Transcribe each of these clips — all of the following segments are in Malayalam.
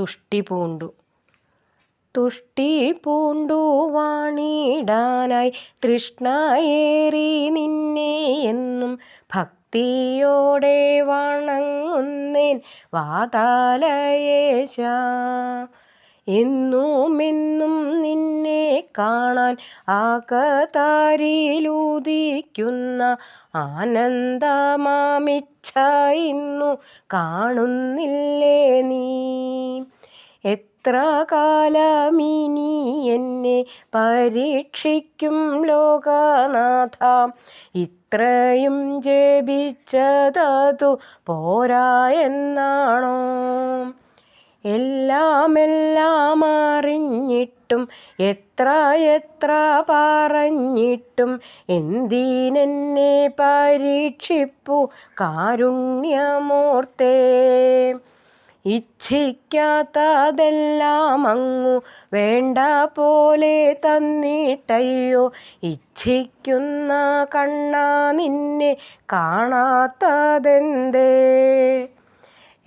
തുഷ്ടി പൂണ്ടു. തുഷ്ടി പൂണ്ടു വാണിടാനായി തൃഷ്ണയേറി നിന്നെ എന്നും ഭക്തിയോടെ വണങ്ങുന്നേൻ വാതാലയേശ എന്നുമെന്നും നിന്നെ കാണാൻ ആകതാരിയിലൂതിക്കുന്ന ആനന്ദമാമിച്ഛ ഇന്നു കാണുന്നില്ലേ? എത്ര കാലമിനി എന്നെ പരീക്ഷിക്കും ലോകനാഥ. ഇത്രയും ജപിച്ചതതു പോരാ എന്നാണോ? എല്ലാം എല്ലാം അറിഞ്ഞിട്ടും എത്ര എത്ര പറഞ്ഞിട്ടും എന്തിനെന്നെ പരീക്ഷിപ്പു കാരുണ്യമൂർത്തേ. ഇച്ഛിക്കാത്തതെല്ലാം അങ്ങു വേണ്ട പോലെ തന്നിട്ടയ്യോ. ഇച്ഛിക്കുന്ന കണ്ണാ നിന്നെ കാണാത്തതെന്തേ?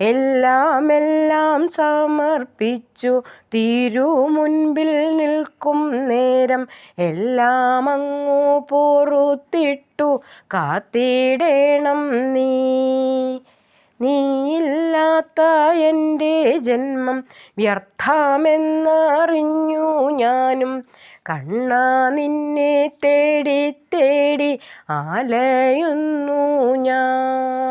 എല്ലാം എല്ലാം സമർപ്പിച്ചു തീരു മുൻപിൽ നിൽക്കും നേരം. എല്ലാം അങ്ങു പൊറുത്തിട്ടു കാത്തിടേണം നീ. നീയില്ലാത്ത എന്റെ ജന്മം വ്യർത്ഥമെന്നറിഞ്ഞു ഞാനും. കണ്ണാ നിന്നെ തേടി തേടി ആലയുന്നു ഞാൻ.